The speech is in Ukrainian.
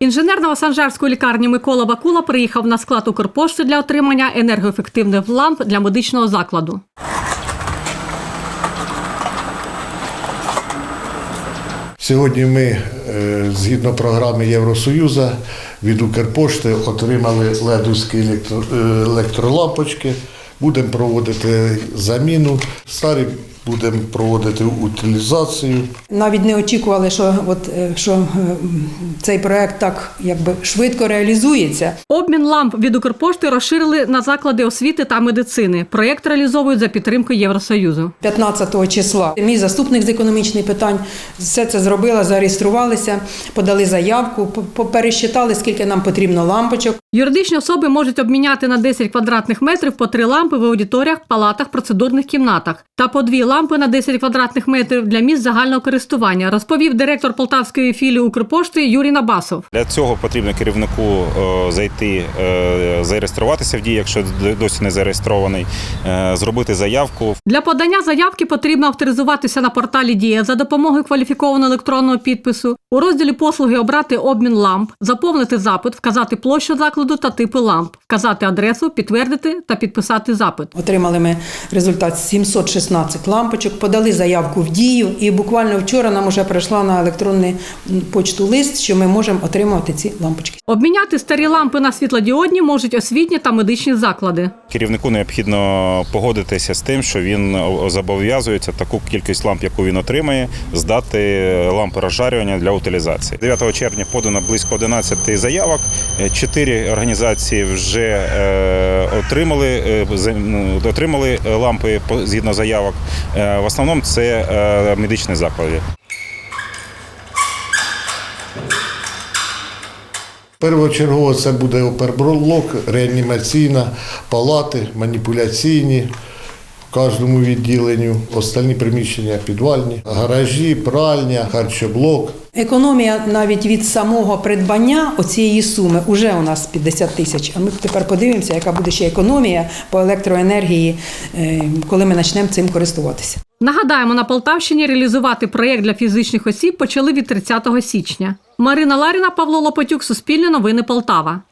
Інженер Новосанжарської лікарні Микола Бакула приїхав на склад Укрпошти для отримання енергоефективних ламп для медичного закладу. Сьогодні ми, е, згідно програми Євросоюзу, від Укрпошти отримали ледовські е, електролампочки. Будемо проводити заміну. Старі будемо проводити утилізацію. Навіть не очікували, що, от, е, що е, цей проект так якби швидко реалізується. Обмін ламп від Укрпошти розширили на заклади освіти та медицини. Проєкт реалізовують за підтримки Євросоюзу. 15 числа мій заступник з економічних питань все це зробила, зареєструвалися, подали заявку, пересчитали, скільки нам потрібно лампочок. Юридичні особи можуть обміняти на 10 квадратних метрів по три лампи в аудиторіях, палатах, процедурних кімнатах та по дві лампи на 10 квадратних метрів для місць загального користування, розповів директор Полтавської філії Укрпошти Юрій Набасов. Для цього потрібно керівнику е, зайти, е, зареєструватися в дії, якщо досі не зареєстрований, е, зробити заявку. Для подання заявки потрібно авторизуватися на порталі Дія за допомогою кваліфікованого електронного підпису. У розділі послуги обрати обмін ламп, заповнити запит, вказати площу закладу та типи ламп, вказати адресу, підтвердити та підписати запит. Отримали ми результат 716 лампочок, подали заявку в дію, і буквально вчора нам вже прийшла на електронну почту лист, що ми можемо отримувати ці лампочки. Обміняти старі лампи на світлодіодні можуть освітні та медичні заклади. Керівнику необхідно погодитися з тим, що він зобов'язується таку кількість ламп, яку він отримає, здати лампи розжарювання для утилізації. 9 червня подано близько 11 заявок. Е, Чотири організації вже е, отримали, е, ну, отримали лампи згідно заявок. Е, в основному це медичні заклади. Першочергово це буде оперблок, реанімаційна, палати, маніпуляційні в кожному відділенню, остальні приміщення підвальні, гаражі, пральня, харчоблок. Економія навіть від самого придбання оцієї суми вже у нас 50 тисяч. А ми тепер подивимося, яка буде ще економія по електроенергії, е, коли ми почнемо цим користуватися. Нагадаємо, на Полтавщині реалізувати проєкт для фізичних осіб почали від 30 січня. Марина Ларіна, Павло Лопатюк, Суспільне новини Полтава.